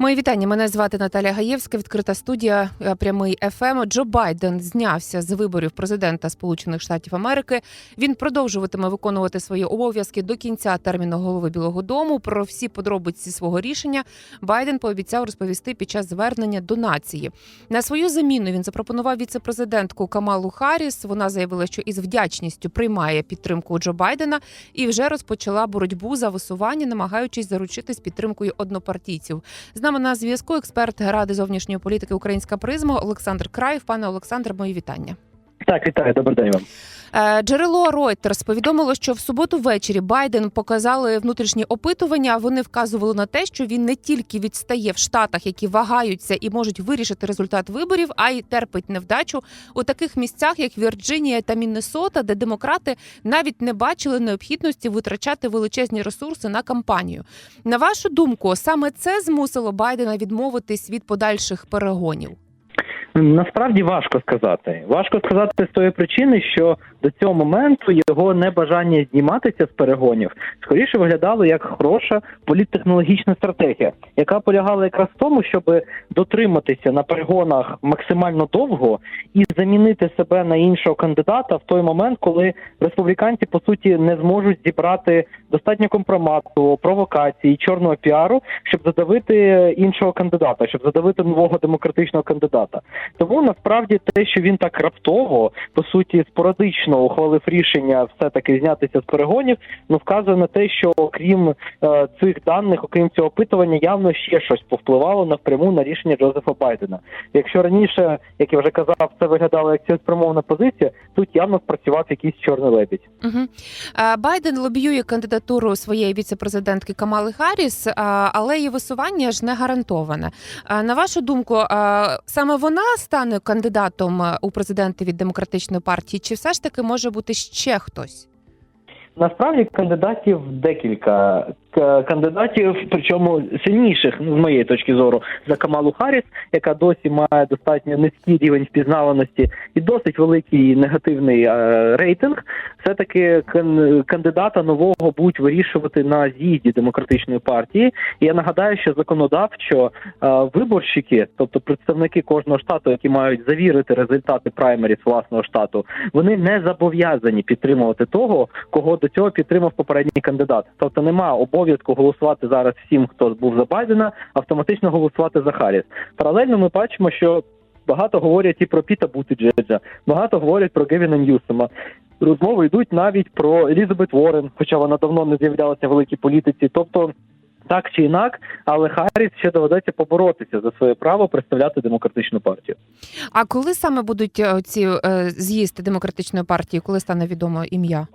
Мої вітання. Мене звати Наталя Гаєвська. Відкрита студія е, прямий ФМ. Джо Байден знявся з виборів президента Сполучених Штатів Америки. Він продовжуватиме виконувати свої обов'язки до кінця терміну голови Білого Дому. Про всі подробиці свого рішення Байден пообіцяв розповісти під час звернення до нації. На свою заміну він запропонував віцепрезидентку Камалу Харріс. Вона заявила, що із вдячністю приймає підтримку Джо Байдена і вже розпочала боротьбу за висування, намагаючись заручитись підтримкою однопартійців. Нами на зв'язку експерт Ради зовнішньої політики Українська призма Олександр Краєв. Пане Олександр, мої вітання. Так, вітаю, добрий день вам. Е, Джерело Reuters повідомило, що в суботу ввечері Байден показали внутрішні опитування. Вони вказували на те, що він не тільки відстає в штатах, які вагаються і можуть вирішити результат виборів, а й терпить невдачу у таких місцях, як Вірджинія та Міннесота, де демократи навіть не бачили необхідності витрачати величезні ресурси на кампанію. На вашу думку, саме це змусило Байдена відмовитись від подальших перегонів. Насправді важко сказати. Важко сказати з тої причини, що до цього моменту його небажання зніматися з перегонів скоріше виглядало як хороша політтехнологічна стратегія, яка полягала якраз в тому, щоб дотриматися на перегонах максимально довго і замінити себе на іншого кандидата в той момент, коли республіканці по суті не зможуть зібрати достатньо компромату, провокації, чорного піару, щоб задавити іншого кандидата, щоб задавити нового демократичного кандидата. Тому насправді те, що він так раптово, по суті, спорадично ухвалив рішення все таки знятися з перегонів, ну вказує на те, що окрім е, цих даних, окрім цього опитування, явно ще щось повпливало напряму на рішення Джозефа Байдена. Якщо раніше, як я вже казав, це виглядало як цілеспрямована позиція, тут явно спрацював якийсь чорний лебідь. Угу. Байден лобіює кандидатуру своєї віцепрезидентки Камали Харріс, а, але її висування ж не гарантоване. На вашу думку, саме вона стане кандидатом е, у президенти від демократичної партії, чи все ж таки може бути ще хтось? Насправді кандидатів декілька кандидатів, причому сильніших з моєї точки зору за Камалу Харріс, яка досі має достатньо низький рівень впізнаваності і досить великий негативний е, рейтинг. Все таки кандидата нового будуть вирішувати на з'їзді демократичної партії. І я нагадаю, що законодавчо е, виборщики, тобто представники кожного штату, які мають завірити результати праймеріс власного штату, вони не зобов'язані підтримувати того, кого до цього підтримав попередній кандидат. Тобто немає обов'язку голосувати зараз всім, хто був за Байдена, автоматично голосувати за Харріс. Паралельно ми бачимо, що багато говорять і про Піта Бутиджеджа, багато говорять про Гевіна Ньюсома. Розмови йдуть навіть про Елізабет Уоррен, хоча вона давно не з'являлася в великій політиці. Тобто. Так чи інак, але Харріс ще доведеться поборотися за своє право представляти демократичну партію. А коли саме будуть е, ці е, демократичної партії, коли стане відомо ім'я?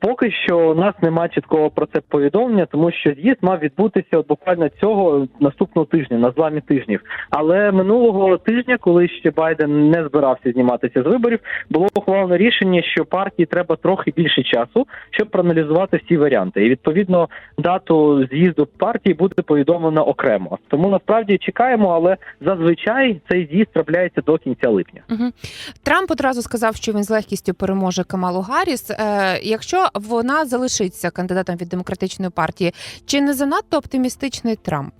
Поки що у нас немає чіткого про це повідомлення, тому що з'їзд мав відбутися от буквально цього наступного тижня, на зламі тижнів. Але минулого тижня, коли ще Байден не збирався зніматися з виборів, було ухвалено рішення, що партії треба трохи більше часу, щоб проаналізувати всі варіанти. І відповідно дату з'їзду партії буде повідомлено окремо. Тому насправді чекаємо, але зазвичай цей з'їзд трапляється до кінця липня. Угу. Трамп одразу сказав, що він з легкістю переможе Камалу Гарріс. Е, якщо вона залишиться кандидатом від демократичної партії, чи не занадто оптимістичний Трамп?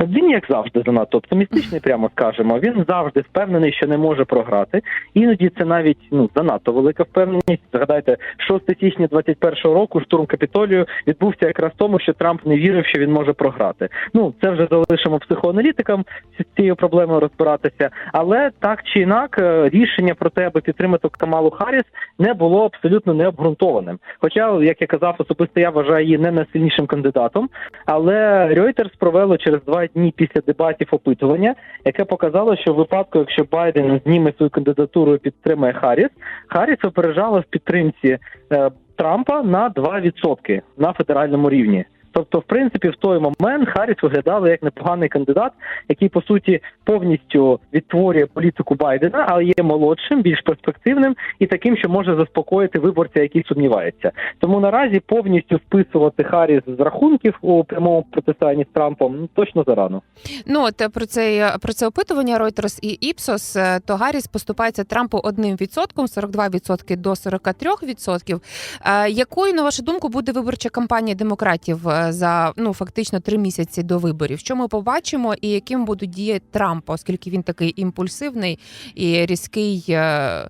Він, як завжди, занадто оптимістичний, прямо скажемо. Він завжди впевнений, що не може програти. Іноді це навіть ну занадто велика впевненість. Згадайте, 6 січня 21-го року штурм капітолію відбувся якраз тому, що Трамп не вірив, що він може програти. Ну це вже залишимо психоаналітикам з цією проблемою розбиратися. Але так чи інак, е, рішення про те, аби підтримати Камалу Харріс, не було абсолютно необґрунтованим. Хоча, як я казав, особисто я вважаю її не найсильнішим кандидатом. Але Reuters провело через два дні після дебатів опитування, яке показало, що в випадку, якщо Байден зніме свою кандидатуру і підтримає Харріс, Харріс опережала в підтримці е, Трампа на 2% на федеральному рівні. Тобто, в принципі, в той момент Харріс виглядала як непоганий кандидат, який по суті повністю відтворює політику Байдена, але є молодшим, більш перспективним і таким, що може заспокоїти виборця, який сумнівається. Тому наразі повністю вписувати Харріс з рахунків у прямому протистоянні з Трампом ну, точно зарано. Ну от е, про це про це опитування Reuters і Ipsos, е, то Гарріс поступається Трампу одним відсотком, 42% до 43%. Е, Якою на вашу думку буде виборча кампанія демократів е, за ну фактично три місяці до виборів? Що ми побачимо, і яким будуть дії Трампа, оскільки він такий імпульсивний і різкий е,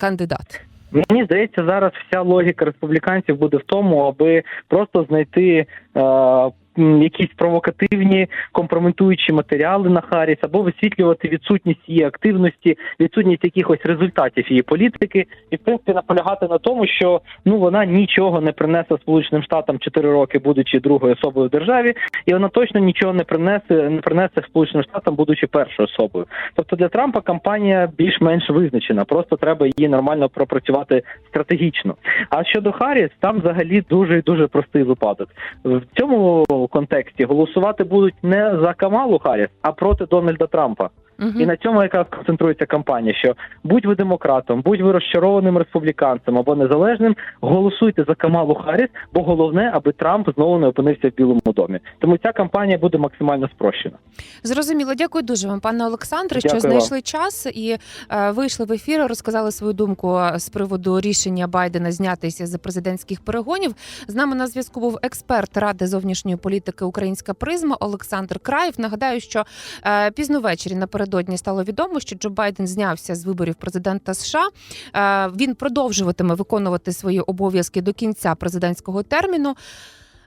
кандидат? Мені здається, зараз вся логіка республіканців буде в тому, аби просто знайти е, якісь провокативні компрометуючі матеріали на Харріс, або висвітлювати відсутність її активності, відсутність якихось результатів її політики, і в принципі наполягати на тому, що ну вона нічого не принесла Сполученим Штатам 4 роки, будучи другою особою в державі, і вона точно нічого не принесе, не принесе Сполученим Штатам, будучи першою особою. Тобто для Трампа кампанія більш-менш визначена. Просто треба її нормально пропрацювати стратегічно. А щодо Харріс, там взагалі дуже дуже простий випадок. В цьому контексті голосувати будуть не за Камалу Харріс, а проти Дональда Трампа. Мгм. І на цьому якраз концентрується кампанія. Що будь ви демократом, будь ви розчарованим республіканцем або незалежним, голосуйте за Камалу Харріс, бо головне, аби Трамп знову не опинився в Білому домі. Тому ця кампанія буде максимально спрощена. Зрозуміло, дякую дуже вам, пане Олександре, що знайшли час і е, вийшли в ефір, розказали свою думку е, з приводу рішення Байдена знятися з президентських перегонів. З нами на зв'язку був експерт ради зовнішньої політики Українська призма Олександр Краєв. Нагадаю, що е, пізно ввечері напередодні стало відомо, що Джо Байден знявся з виборів президента США. Е, він продовжуватиме виконувати свої обов'язки до кінця президентського терміну.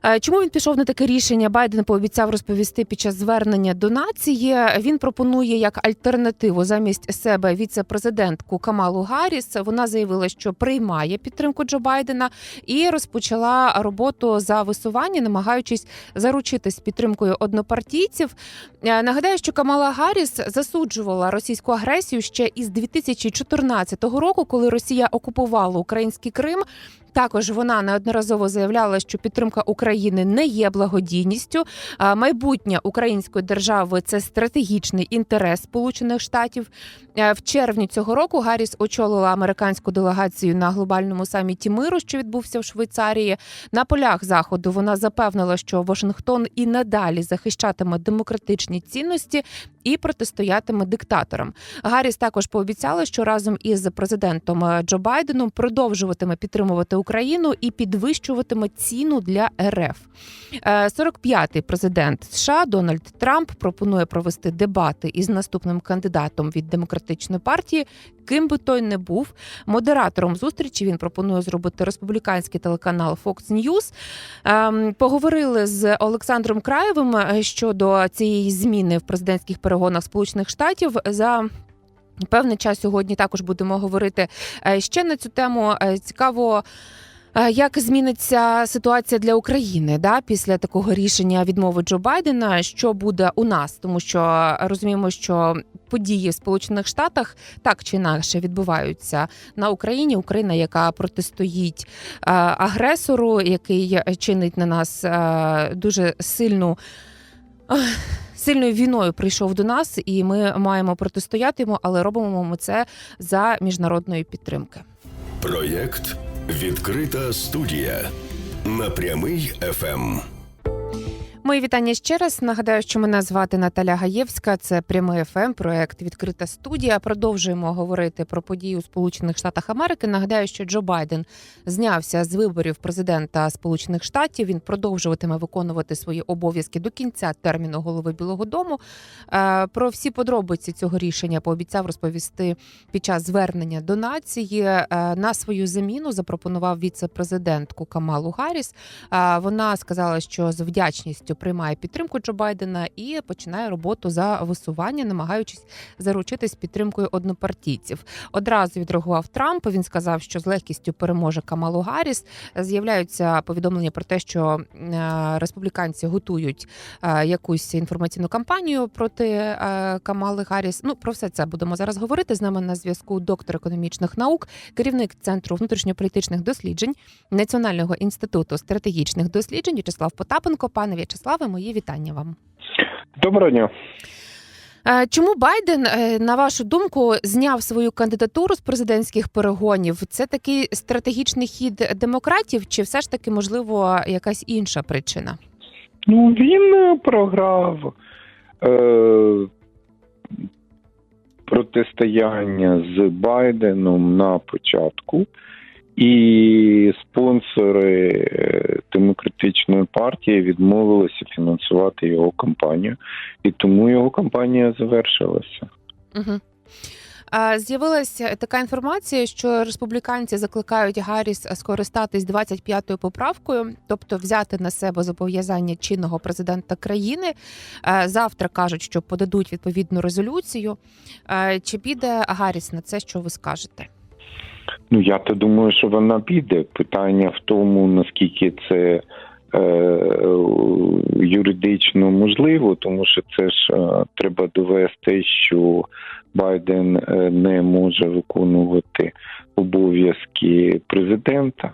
Е, Чому він пішов на таке рішення? Байден пообіцяв розповісти під час звернення до нації. Він пропонує як альтернативу замість себе віце-президентку Камалу Гарріс. Вона заявила, що приймає підтримку Джо Байдена і розпочала роботу за висування, намагаючись заручитись підтримкою однопартійців. Е, Нагадаю, що Камала Гарріс засуджувала російську агресію ще із 2014 року, коли Росія окупувала український Крим. Також вона неодноразово заявляла, що підтримка України не є благодійністю. Майбутнє української держави це стратегічний інтерес Сполучених Штатів. Е, В червні цього року Гарріс очолила американську делегацію на глобальному саміті миру, що відбувся в Швейцарії. На полях заходу вона запевнила, що Вашингтон і надалі захищатиме демократичні цінності і протистоятиме диктаторам. Гарріс також пообіцяла, що разом із президентом е, Джо Байденом продовжуватиме підтримувати Україну і підвищуватиме ціну для РФ. Е, 45-й президент США Дональд Трамп пропонує провести дебати із наступним кандидатом від демократичної партії. Ким би той не був модератором зустрічі, він пропонує зробити республіканський телеканал Fox News. Ем, Поговорили з Олександром Краєвим е, щодо цієї зміни в президентських перегонах Сполучених Штатів за. Певний час сьогодні також будемо говорити е, ще на цю тему. Е, Цікаво. е, Як зміниться ситуація для України да після такого рішення відмови Джо Байдена? Що буде у нас? Тому що розуміємо, що події в Сполучених Штатах так чи інакше відбуваються на Україні. Україна, яка протистоїть агресору, який чинить на нас дуже сильну. Сильною війною прийшов до нас, і ми маємо протистояти йому, але робимо ми це за міжнародної підтримки. Проєкт Відкрита студія на прямий. ФМ. Мої вітання ще раз. Нагадаю, що мене звати Наталя Гаєвська. Це прямий ФМ, проект Відкрита студія. Продовжуємо говорити про події у Сполучених Штатах Америки. Нагадаю, що Джо Байден знявся з виборів президента Сполучених Штатів. Він продовжуватиме виконувати свої обов'язки до кінця терміну голови Білого Дому. Е, Про всі подробиці цього рішення пообіцяв розповісти під час звернення до нації. Е, На свою заміну запропонував віце-президентку Камалу Гарріс. Вона сказала, що з вдячністю приймає підтримку Джо Байдена і починає роботу за висування, намагаючись заручитись підтримкою однопартійців. Одразу відреагував Трамп. Він сказав, що з легкістю переможе Камалу Гарріс. З'являються повідомлення про те, що е, республіканці готують е, якусь інформаційну кампанію проти е, Камали Гарріс. Ну про все це будемо зараз говорити. З нами на зв'язку доктор економічних наук, керівник центру внутрішньополітичних досліджень Національного інституту стратегічних досліджень В'ячеслав Потапенко. Пане В'ячеславе, мої вітання вам. Доброго дня. Е, Чому Байден, е, на вашу думку, зняв свою кандидатуру з президентських перегонів? Це такий стратегічний хід демократів, чи все ж таки можливо якась інша причина? Ну він е, програв е, протистояння з Байденом на початку, і спонсори е, демократичної партії відмовилися фінансувати його кампанію, і тому його кампанія завершилася. Угу. З'явилася така інформація, що республіканці закликають Гарріс скористатись 25-ю поправкою, тобто взяти на себе зобов'язання чинного президента країни. Завтра кажуть, що подадуть відповідну резолюцію. Чи піде Гарріс на це? Що ви скажете? Ну я то думаю, що вона піде. Питання в тому, наскільки це е, юридично можливо, тому що це ж е, треба довести, що Байден е, не може виконувати обов'язки президента.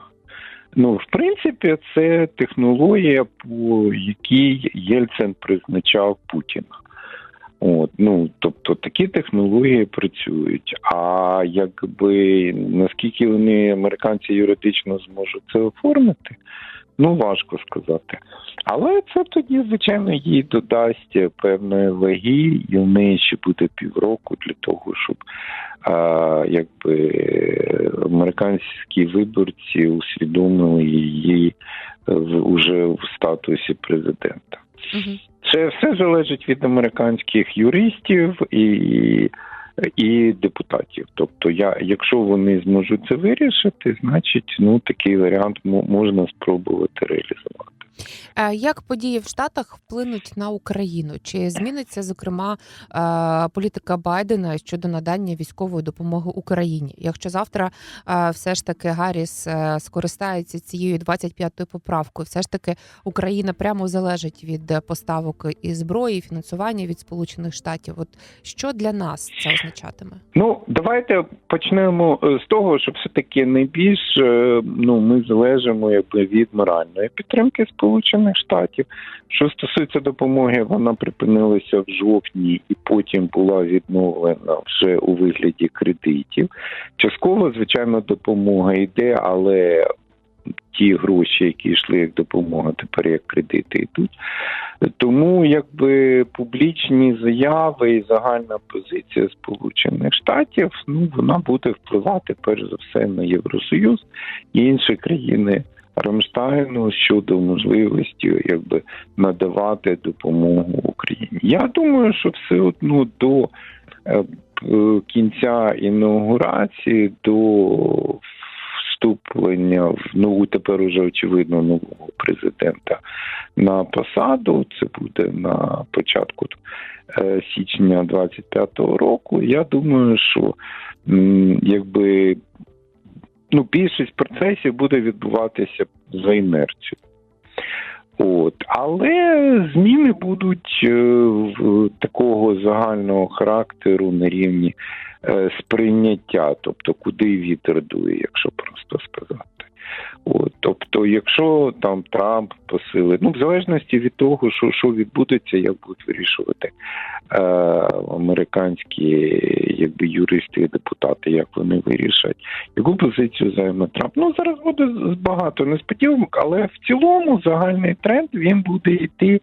Ну, в принципі, це технологія, по якій Єльцин призначав Путіна. От, ну, тобто такі технології працюють. А якби наскільки вони американці юридично зможуть це оформити, ну важко сказати. Але це тоді, звичайно, їй додасть певної ваги, і в неї ще буде півроку для того, щоб а, якби американські виборці усвідомили її в уже в статусі президента. Це все залежить від американських юристів і і депутатів. Тобто, я, якщо вони зможуть це вирішити, значить ну такий варіант можна спробувати реалізувати. Е, Як події в Штатах вплинуть на Україну? Чи зміниться зокрема е, політика Байдена щодо надання військової допомоги Україні? Якщо завтра е, все ж таки Гарріс скористається цією 25-ю поправкою, все ж таки Україна прямо залежить від поставок і зброї, і фінансування від Сполучених Штатів. От що для нас це означатиме? Ну давайте почнемо з того, що все таки найбільш ну ми залежимо якби від моральної підтримки Сполучених Штатів. Що стосується допомоги, вона припинилася в жовтні і потім була відновлена вже у вигляді кредитів. Частково, звичайно, допомога йде, але ті гроші, які йшли як допомога, тепер як кредити йдуть. Тому якби публічні заяви і загальна позиція Сполучених Штатів ну вона буде впливати перш за все на Євросоюз і інші країни Рамштайну щодо можливості якби надавати допомогу Україні. Я думаю, що все одно до е, кінця інаугурації, до вступлення в нову тепер уже очевидно нового президента на посаду. Це буде на початку е, січня 25-го року. Я думаю, що якби ну більшість процесів буде відбуватися за інерцією. От, але зміни будуть е, в такого загального характеру на рівні е, сприйняття, тобто куди вітер дує, якщо просто сказати. От, тобто, якщо там Трамп посилить, ну в залежності від того, що що відбудеться, як будуть вирішувати е, американські якби юристи і депутати, як вони вирішать, яку позицію займе Трамп. Ну зараз буде багато несподіванок, але в цілому загальний тренд він буде йти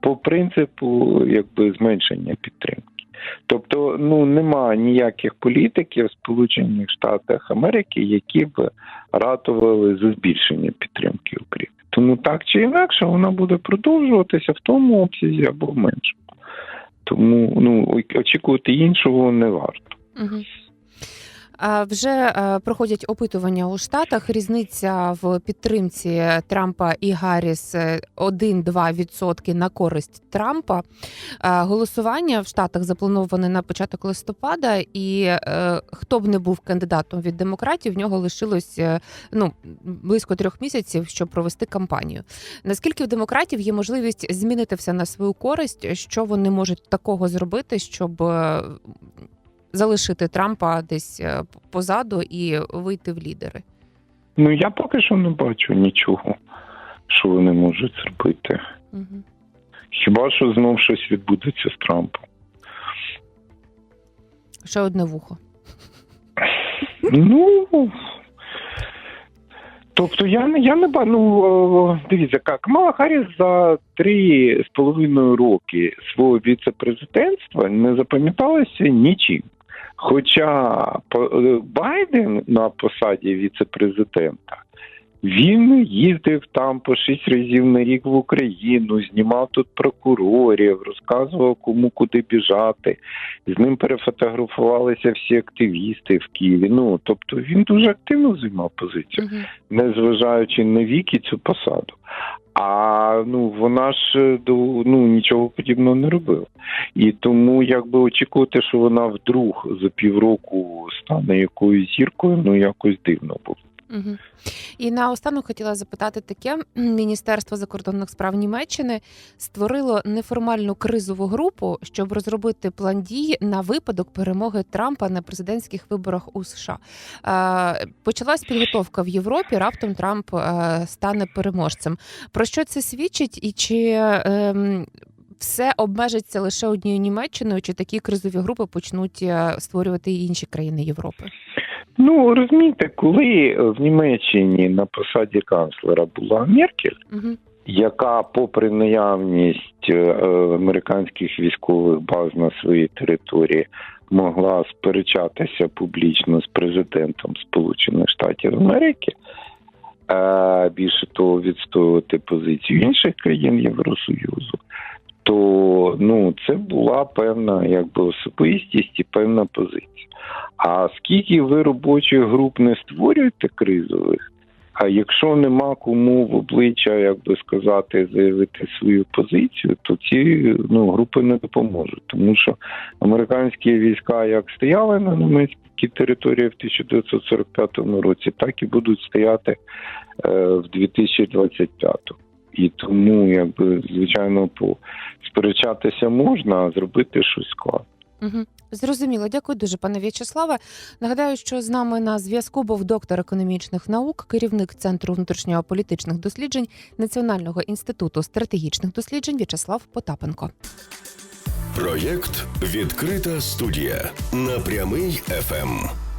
по принципу якби зменшення підтримки. Тобто, ну нема ніяких політиків в Сполучених Штатах Америки, які б ратували за збільшення підтримки України. Тому так чи інакше вона буде продовжуватися в тому обсязі або в меншому. Тому ну очікувати іншого не варто. Угу. Вже е, проходять опитування у Штатах. Різниця в підтримці Трампа і Гарріс е, 1-2% на користь Трампа. Е, Голосування в Штатах заплановане на початок листопада, і е, хто б не був кандидатом від демократів, в нього лишилось е, ну близько трьох місяців, щоб провести кампанію. Наскільки в демократів є можливість змінити все на свою користь, що вони можуть такого зробити, щоб е, залишити Трампа десь е, позаду і вийти в лідери? Ну я поки що не бачу нічого, що вони можуть зробити. Угу. Хіба що знов щось відбудеться з Трампом? Ще одне вухо. Ну тобто я не я не ну дивіться, як Камала Харріс за три з половиною роки свого віце-президентства не запам'яталася нічим. Хоча Байден на посаді віце-президента він їздив там по шість разів на рік в Україну, знімав тут прокурорів, розказував кому куди біжати. З ним перефотографувалися всі активісти в Києві. Ну тобто він дуже активно займав позицію, Угу. незважаючи на вік і цю посаду. А ну вона ж е, до ну нічого подібного не робила. І тому якби очікувати, що вона вдруг за півроку стане якоюсь зіркою, ну якось дивно було. Угу. І наостанок хотіла запитати таке: Міністерство закордонних справ Німеччини створило неформальну кризову групу, щоб розробити план дій на випадок перемоги Трампа на президентських виборах у США. Е, почалась підготовка в Європі. Раптом Трамп е, стане переможцем. Про що це свідчить, і чи ем, все обмежиться лише однією Німеччиною, чи такі кризові групи почнуть е, створювати і інші країни Європи? Ну розумієте, коли в Німеччині на посаді канцлера була Меркель. Угу. яка, попри наявність е, американських військових баз на своїй території, могла сперечатися публічно з президентом Сполучених Штатів Америки, е, більше того, відстоювати позицію інших країн Євросоюзу, то ну це була певна якби особистість і певна позиція. А скільки ви робочих груп не створюєте кризових? А якщо нема кому в обличчя, як би сказати, заявити свою позицію, то ці ну групи не допоможуть, тому що американські війська як стояли на німецькій території в 1945 році, так і будуть стояти е, в 2025. І тому, якби звичайно, сперечатися можна, а зробити щось складно. Угу. Зрозуміло, дякую дуже, пане В'ячеславе. Нагадаю, що з нами на зв'язку був доктор економічних наук, керівник центру внутрішньополітичних досліджень Національного інституту стратегічних досліджень В'ячеслав Потапенко. Проєкт Відкрита студія на прямий ФМ.